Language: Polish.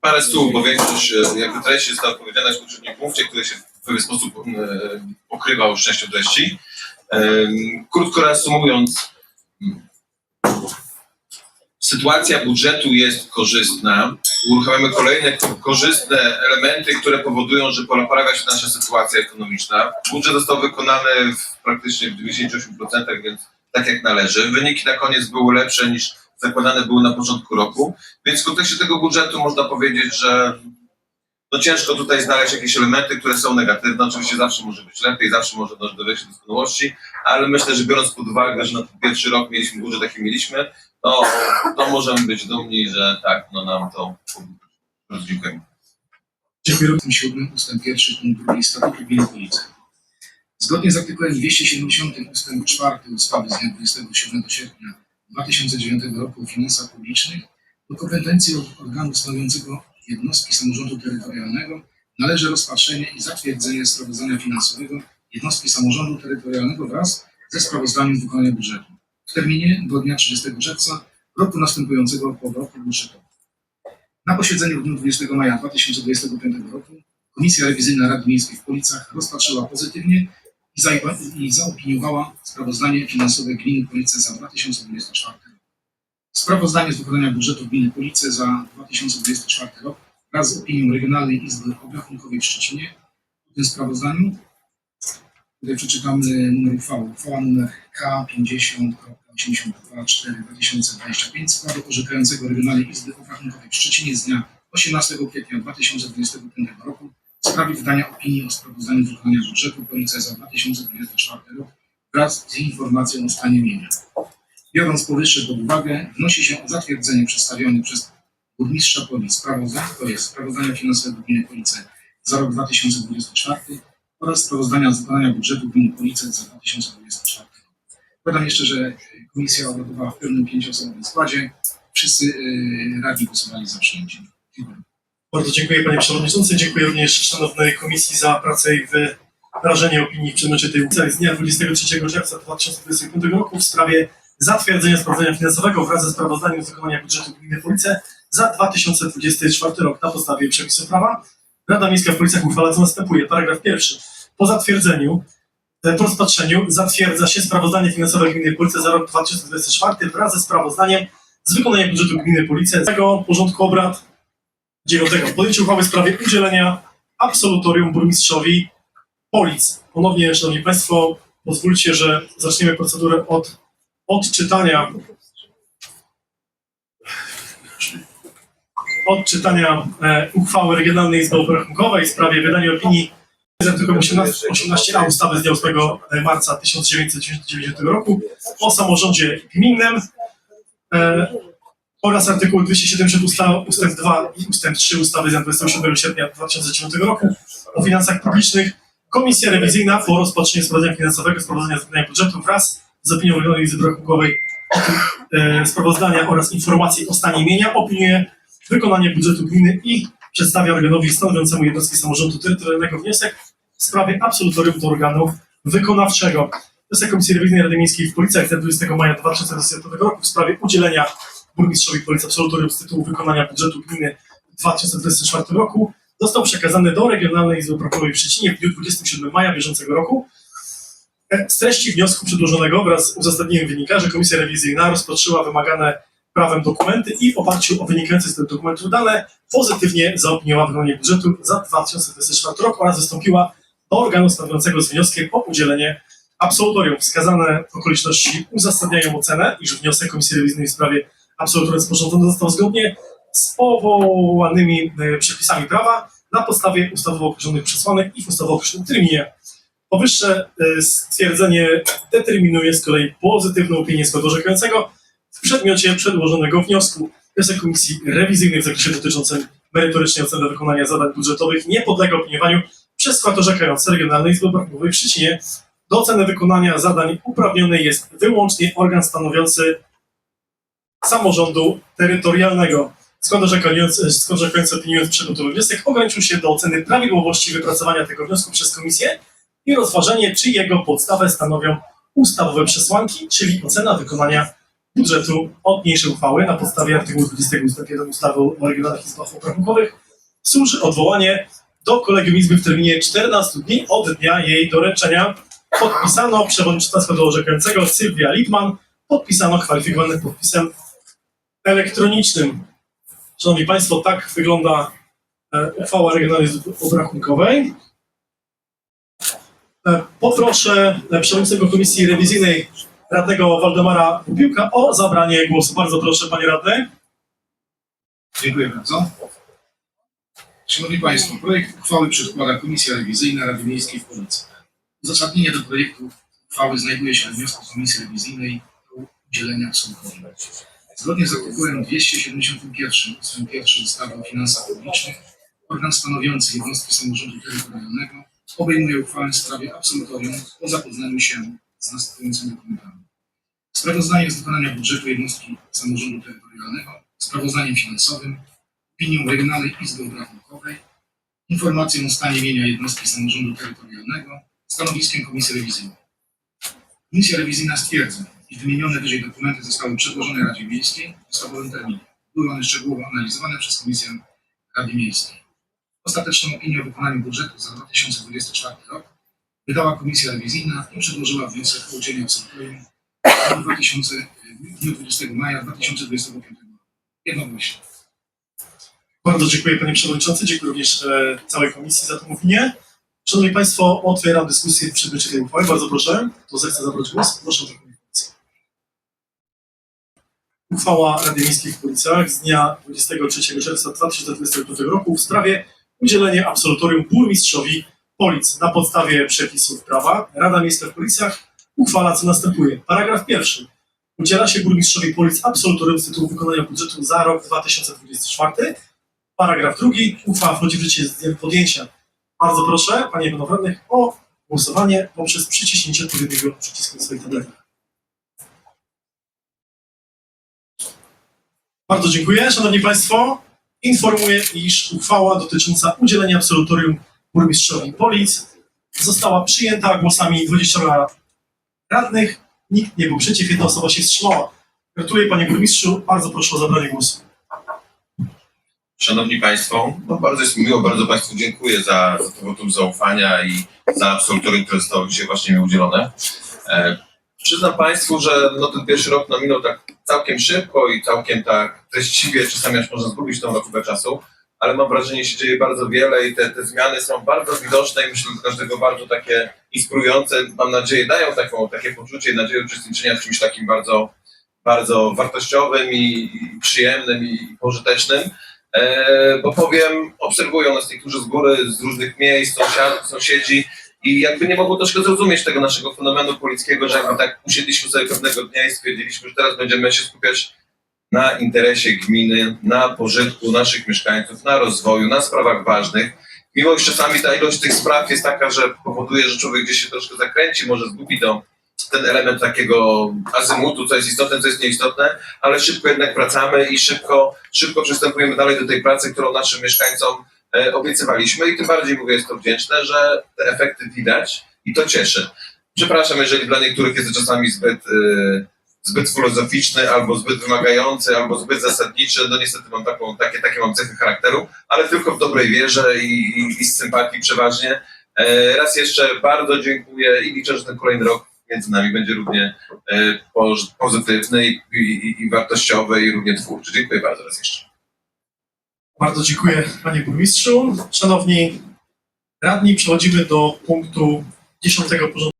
Parę słów, bo większość e, jakby treści została powiedziana w poprzednim punkcie, który się w pewien sposób e, pokrywał z częścią treści. Em, Krótko reasumując, sytuacja budżetu jest korzystna. Uruchamiamy kolejne ko- korzystne elementy, które powodują, że poprawia się nasza sytuacja ekonomiczna. Budżet został wykonany w praktycznie w 98%, więc tak jak należy. Wyniki na koniec były lepsze niż zakładane były na początku roku. Więc w kontekście tego budżetu można powiedzieć, że no ciężko tutaj znaleźć jakieś elementy, które są negatywne. Oczywiście zawsze może być lepiej, zawsze może dojść do większej doskonałości, ale myślę, że biorąc pod uwagę, że na ten pierwszy rok mieliśmy budżet, jaki mieliśmy, to, to możemy być dumni, że tak, no nam to dziękujemy. Dziękuję. Artykuł 7 ustęp 1 punkt 2 statutu Police. Zgodnie z artykułem 270 ustęp 4 ustawy z dnia 27 sierpnia 2009 roku o finansach publicznych do kompetencji organu stanowiącego jednostki samorządu terytorialnego należy rozpatrzenie i zatwierdzenie sprawozdania finansowego jednostki samorządu terytorialnego wraz ze sprawozdaniem wykonania budżetu w terminie do dnia 30 czerwca roku następującego po roku budżetowym. Na posiedzeniu w dniu 20 maja 2025 roku Komisja Rewizyjna Rady Miejskiej w Policach rozpatrzyła pozytywnie i, za, i zaopiniowała sprawozdanie finansowe gminy Police za 2024 rok. Sprawozdanie z wykonania budżetu gminy Police za 2024 rok wraz z opinią Regionalnej Izby Obrachunkowej w Szczecinie. W tym sprawozdaniu, tutaj przeczytamy numer uchwały. Uchwała numer K50.82.4.2025 sprawy orzekającego Regionalnej Izby Obrachunkowej w Szczecinie z dnia 18 kwietnia 2025 roku w sprawie wydania opinii o sprawozdaniu z wykonania budżetu Policja za 2024 rok wraz z informacją o stanie mienia. Biorąc powyższe pod uwagę, wnosi się o zatwierdzenie przedstawionych przez burmistrza Policji sprawozdań, to jest sprawozdania finansowego gminy Police za rok 2024 oraz sprawozdania z wykonania budżetu gminy Police za 2024 rok. Jeszcze, że komisja obradowała w pełnym pięcioosobowym składzie. Wszyscy yy, radni głosowali za przyjęciem. Dziękuję. Bardzo dziękuję panie przewodniczący. Dziękuję również szanownej komisji za pracę i wyrażenie opinii w przedmiocie tej uchwały z dnia 23 czerwca 2025 roku w sprawie zatwierdzenia sprawozdania finansowego wraz ze sprawozdaniem z wykonania budżetu gminy Police za 2024 rok na podstawie przepisów prawa. Rada Miejska w Policjach uchwala co następuje. Paragraf pierwszy. Po zatwierdzeniu, e, po rozpatrzeniu zatwierdza się sprawozdanie finansowe gminy Police za rok 2024 wraz ze sprawozdaniem z wykonania budżetu gminy Police. Z tego porządku obrad dziewiątego. Podjęcie uchwały w sprawie udzielenia absolutorium burmistrzowi Polic. Ponownie, Szanowni Państwo, pozwólcie, że zaczniemy procedurę od odczytania odczytania e, uchwały Regionalnej Izby Obrachunkowej w sprawie wydania opinii z artykułem 18, 18a ustawy z dnia 8 marca 1990 roku o samorządzie gminnym. E, oraz artykuł 270 usta, ustęp 2 i ustęp 3 ustawy z dnia 27 sierpnia 2009 roku o finansach publicznych. Komisja rewizyjna po rozpatrzeniu sprawozdania finansowego, sprawozdania z budżetu wraz z opinią Regionalnej Izby Rachunkowej e, sprawozdania oraz informacji o stanie mienia opiniuje wykonanie budżetu gminy i przedstawia organowi stanowiącemu jednostki samorządu terytorialnego wniosek w sprawie absolutorium do organu wykonawczego. Wniosek Komisji Rewizyjnej Rady Miejskiej w Policjach z dnia 20 maja 2025 roku w sprawie udzielenia burmistrzowi Policji absolutorium z tytułu wykonania budżetu gminy w 2024 roku został przekazany do Regionalnej Izby Obrachunkowej w Szczecinie w dniu 27 maja bieżącego roku. E, Z treści wniosku przedłożonego wraz z uzasadnieniem wynika, że Komisja Rewizyjna rozpatrzyła wymagane prawem dokumenty i w oparciu o wynikające z tych dokumentów dane pozytywnie zaopiniowała wykonanie budżetu za 2024 rok oraz wystąpiła do organu stanowiącego z wnioskiem o udzielenie absolutorium. Wskazane okoliczności uzasadniają ocenę, iż wniosek Komisji Rewizyjnej w sprawie absolutorium sporządzony został zgodnie z powołanymi e, przepisami prawa na podstawie ustawowo określonych przesłanek i w ustawowo określonym terminie. Powyższe e, stwierdzenie determinuje z kolei pozytywną opinię składu orzekającego w przedmiocie przedłożonego wniosku. Wniosek Komisji Rewizyjnej w zakresie dotyczącym merytorycznej oceny wykonania zadań budżetowych nie podlega opiniowaniu przez skład orzekający Regionalnej Izby Obrachunkowej w Szczecinie. Do oceny wykonania zadań uprawniony jest wyłącznie organ stanowiący samorządu terytorialnego. Skąd orzekający, skąd orzekający opiniując przedmiotowy wniosek ograniczył się do oceny prawidłowości wypracowania tego wniosku przez komisję i rozważenie, czy jego podstawę stanowią ustawowe przesłanki, czyli ocena wykonania budżetu od niniejszej uchwały na podstawie artykułu 20 ust. 1 ustawy o regionalnych izbach obrachunkowych służy odwołanie do Kolegium Izby w terminie 14 dni od dnia jej doręczenia. Podpisano przewodnicząca składu orzekającego Sylwia Litman. Podpisano kwalifikowanym podpisem elektronicznym. Szanowni Państwo, tak wygląda e, uchwała Regionalnej Izby Obrachunkowej. E, Poproszę przewodniczącego Komisji Rewizyjnej radnego Waldemara Pupiłka o zabranie głosu. Bardzo proszę, panie radny. Dziękuję bardzo. Szanowni Państwo, projekt uchwały przedkłada Komisja Rewizyjna Rady Miejskiej w Policji. Uzasadnienie do projektu uchwały znajduje się w wniosku Komisji Rewizyjnej o udzielenie absolutorium. Zgodnie z artykułem 271 ust. 1 ustawy o finansach publicznych, organ stanowiący jednostki samorządu terytorialnego obejmuje uchwałę w sprawie absolutorium po zapoznaniu się z następującymi dokumentami. Sprawozdanie z wykonania budżetu jednostki samorządu terytorialnego, sprawozdaniem finansowym, opinią Regionalnej Izby Obrachunkowej, informacją o stanie mienia jednostki samorządu terytorialnego, stanowiskiem Komisji Rewizyjnej. Komisja Rewizyjna stwierdza, iż wymienione wyżej dokumenty zostały przedłożone Radzie Miejskiej w ustawowym terminie. Były one szczegółowo analizowane przez Komisję Rady Miejskiej. Ostateczną opinię o wykonaniu budżetu za 2024 rok wydała Komisja Rewizyjna i przedłożyła wniosek o udzielenie absolutorium w dniu 2000 w dniu 20 maja 2025 roku. Jednogłośnie. Bardzo dziękuję panie przewodniczący, dziękuję również e, całej komisji za tę opinię. Szanowni Państwo, otwieram dyskusję przedmiocie tej uchwały. Bardzo proszę, kto zechce zabrać głos, proszę o. Uchwała Rady Miejskiej w Policjach z dnia 23 czerwca 2025 roku w sprawie udzielenia absolutorium burmistrzowi Polic na podstawie przepisów prawa. Rada Miejska w Policjach uchwala co następuje. Paragraf pierwszy. Udziela się burmistrzowi Polic absolutorium z tytułu wykonania budżetu za rok 2024. Paragraf drugi. Uchwała wchodzi w życie z dniem podjęcia. Bardzo proszę, panie i radnych, o głosowanie poprzez przyciśnięcie odpowiedniego przycisku na swoich tabletach. Bardzo dziękuję. Szanowni Państwo, informuję, iż uchwała dotycząca udzielenia absolutorium burmistrzowi Polic została przyjęta głosami 20 radnych. Nikt nie był przeciw, jedna osoba się wstrzymała. Gratuluję panie burmistrzu. Bardzo proszę o zabranie głosu. Szanowni Państwo, no bardzo jest mi miło, bardzo Państwu dziękuję za, za to wotum zaufania i za absolutorium, które zostało dzisiaj właśnie mi udzielone. Przyznam Państwu, że no, ten pierwszy rok no, minął tak całkiem szybko i całkiem tak treściwie, czasami aż można zgubić tą rokówkę czasu, ale mam wrażenie, że się dzieje bardzo wiele i te, te zmiany są bardzo widoczne i myślę, że każdego bardzo takie inspirujące. Mam nadzieję, dają taką, takie poczucie i nadzieję uczestniczenia w czymś takim bardzo, bardzo wartościowym i, i przyjemnym i pożytecznym. E, bo powiem, obserwują nas niektórzy z góry, z różnych miejsc, sąsiadów, sąsiedzi i jakby nie mogło troszkę zrozumieć tego naszego fenomenu polickiego, że jakby tak usiedliśmy sobie pewnego dnia i stwierdziliśmy, że teraz będziemy się skupiać na interesie gminy, na pożytku naszych mieszkańców, na rozwoju, na sprawach ważnych. Mimo iż czasami ta ilość tych spraw jest taka, że powoduje, że człowiek gdzieś się troszkę zakręci, może zgubi to, ten element takiego azymutu, co jest istotne, co jest nieistotne, ale szybko jednak wracamy i szybko, szybko przystępujemy dalej do tej pracy, którą naszym mieszkańcom obiecywaliśmy i tym bardziej mówię, jest to wdzięczne, że te efekty widać i to cieszy. Przepraszam, jeżeli dla niektórych jest to czasami zbyt, e, zbyt filozoficzny, albo zbyt wymagający, albo zbyt zasadniczy, no niestety mam taką, takie, takie mam cechy charakteru, ale tylko w dobrej wierze i, i, i z sympatii przeważnie. E, raz jeszcze bardzo dziękuję i liczę, że ten kolejny rok między nami będzie równie e, pozytywny i, i, i wartościowy i równie twórczy. Dziękuję bardzo raz jeszcze. Bardzo dziękuję panie burmistrzu. Szanowni radni, przechodzimy do punktu 10 porządku.